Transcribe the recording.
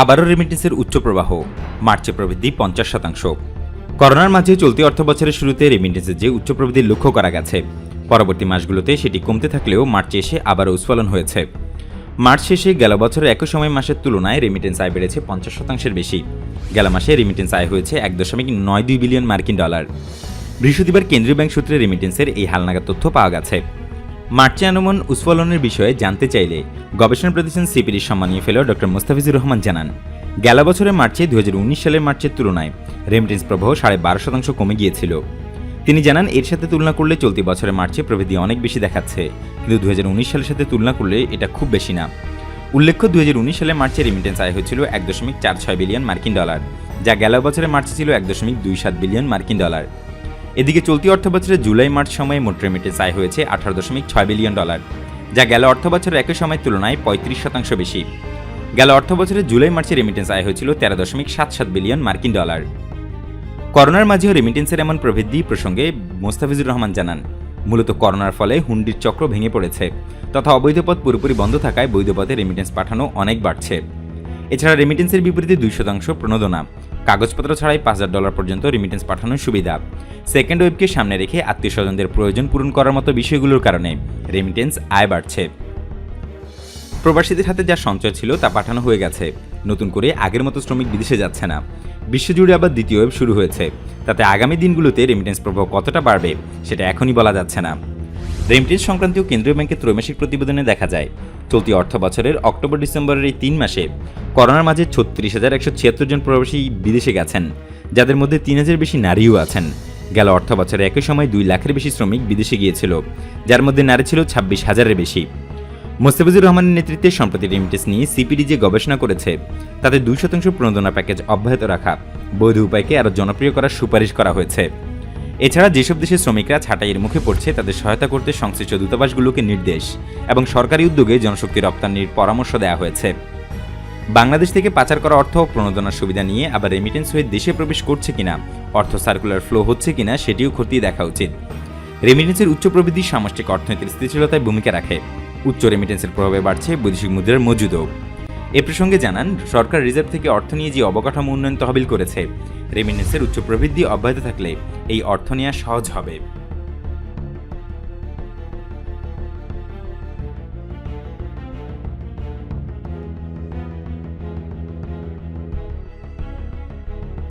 আবারও রেমিটেন্সের উচ্চ প্রবাহ। মার্চে প্রবৃদ্ধি পঞ্চাশ শতাংশ। করোনার মাঝে চলতি অর্থ বছরের শুরুতে রেমিটেন্সের যে উচ্চ প্রবৃদ্ধির লক্ষ্য করা গেছে, পরবর্তী মাসগুলোতে সেটি কমতে থাকলেও মার্চে এসে আবারও উৎফলন হয়েছে। মার্চ শেষে গেল বছরের একই সময় মাসের তুলনায় রেমিটেন্স আয় বেড়েছে পঞ্চাশ শতাংশের বেশি। গেল মাসে রেমিটেন্স আয় হয়েছে এক দশমিক নয় দুই বিলিয়ন মার্কিন ডলার। বৃহস্পতিবার কেন্দ্রীয় ব্যাংক সূত্রে রেমিটেন্সের এই হালনাগাদ তথ্য পাওয়া গেছে। মার্চে আনুমান উৎফলনের বিষয়ে জানতে চাইলে গবেষণা প্রতিষ্ঠান সিপিডির সম্মানীয় ফেলো ডক্টর মোস্তাফিজুর রহমান জানান, গেল বছরের মার্চে দুই হাজার উনিশ সালের মার্চের তুলনায় রেমিটেন্স প্রবাহ সাড়ে বারো শতাংশ কমে গিয়েছিল। তিনি জানান, এর সাথে তুলনা করলে চলতি বছরের মার্চে প্রবৃদ্ধি অনেক বেশি দেখাচ্ছে, কিন্তু দু হাজার উনিশ সালের সাথে তুলনা করলে এটা খুব বেশি না। উল্লেখ্য দু সালে মার্চে রেমিটেন্স আয় হয়েছিল এক দশমিক চার ছয় বিলিয়ন মার্কিন ডলার, যা গেল বছরের মার্চে ছিল এক দশমিক দুই সাত বিলিয়ন মার্কিন ডলার। এদিকে চলতি অর্থ বছরে জুলাই, মার্চ সময়ে মোট রেমিটেন্স আয় হয়েছে আঠারো দশমিক ছয় বিলিয়ন ডলার, যা গেল অর্থ বছরের একই সময়ের তুলনায় পঁয়ত্রিশ শতাংশ বেশি। গেল অর্থ বছরে জুলাই, মার্চে রেমিটেন্স আয় হয়েছিল তেরো দশমিক সাত সাত বিলিয়ন মার্কিন ডলার। করোনার মাঝেও রেমিটেন্সের এমন প্রবৃদ্ধি প্রসঙ্গে মোস্তাফিজুর রহমান জানান, মূলত করোনার ফলে হুন্ডির চক্র ভেঙে পড়েছে, তথা অবৈধ পথ পুরোপুরি বন্ধ থাকায় বৈধ পথে রেমিটেন্স পাঠানো অনেক বাড়ছে। এছাড়া রেমিটেন্সের বিপরীতে দুই শতাংশ প্রণোদনা কাগজপত্র ছাড়াই পাঁচ হাজার ডলার পর্যন্ত রেমিটেন্স পাঠানোর সুবিধা। সেকেন্ড ওয়েবকে সামনে রেখে আত্মীয় স্বজনদের প্রয়োজন পূরণ করার মতো বিষয়গুলোর কারণে রেমিটেন্স আয় বাড়ছে। প্রবাসীদের হাতে যা সঞ্চয় ছিল তা পাঠানো হয়ে গেছে। নতুন করে আগের মতো শ্রমিক বিদেশে যাচ্ছে না। বিশ্বজুড়ে আবার দ্বিতীয় ওয়েব শুরু হয়েছে। তাতে আগামী দিনগুলোতে রেমিটেন্স প্রভাব কতটা বাড়বে, সেটা এখনই বলা যাচ্ছে না। রেমিটেন্স সংক্রান্তীয় কেন্দ্রীয় ব্যাংকের ত্রৈমাসিক প্রতিবেদনে দেখা যায়, চলতি অর্থ বছরের অক্টোবর ডিসেম্বরের এই তিন মাসে করোনার মাঝে ছত্রিশ হাজার একশো ছিয়াত্তর জন প্রবাসী বিদেশে গেছেন, যাদের মধ্যে তিন হাজার বেশি নারীও আছেন। গেল অর্থ বছরে একই সময় দুই লাখের বেশি শ্রমিক বিদেশে গিয়েছিল, যার মধ্যে নারী ছিল ছাব্বিশ হাজারের বেশি। মোস্তাফিজুর রহমানের নেতৃত্বে সম্প্রতি রেমিটেন্স নিয়ে সিপিডি যে গবেষণা করেছে, তাতে দুই শতাংশ প্রণোদনা প্যাকেজ অব্যাহত রাখা বৈধ উপায়কে আরও জনপ্রিয় করার সুপারিশ করা হয়েছে। এছাড়া যেসব দেশের শ্রমিকরা ছাঁটাইয়ের মুখে পড়ছে, তাদের সহায়তা করতে সংশ্লিষ্ট দূতাবাসগুলোকে নির্দেশ এবং সরকারি উদ্যোগে জনশক্তি রপ্তানির পরামর্শ দেওয়া হয়েছে। বাংলাদেশ থেকে পাচার করা অর্থ প্রণোদনার সুবিধা নিয়ে আবার রেমিটেন্স হয়ে দেশে প্রবেশ করছে কিনা, অর্থ সার্কুলার ফ্লো হচ্ছে কিনা, সেটিও খতিয়ে দেখা উচিত। রেমিটেন্সের উচ্চ প্রবৃদ্ধি সামষ্টিক অর্থনীতির স্থিতিশীলতায় ভূমিকা রাখে। উচ্চ রেমিটেন্সের প্রভাবে বাড়ছে বৈদেশিক মুদ্রার মজুদও। এ প্রসঙ্গে জানান, সরকার রিজার্ভ থেকে অর্থ নিয়ে যে অবকাঠামো উন্নয়ন তহবিল করেছে রেমিনেসের উচ্চ প্রবৃদ্ধি অব্যাহত থাকলে এই অর্থ নেওয়া সহজ হবে।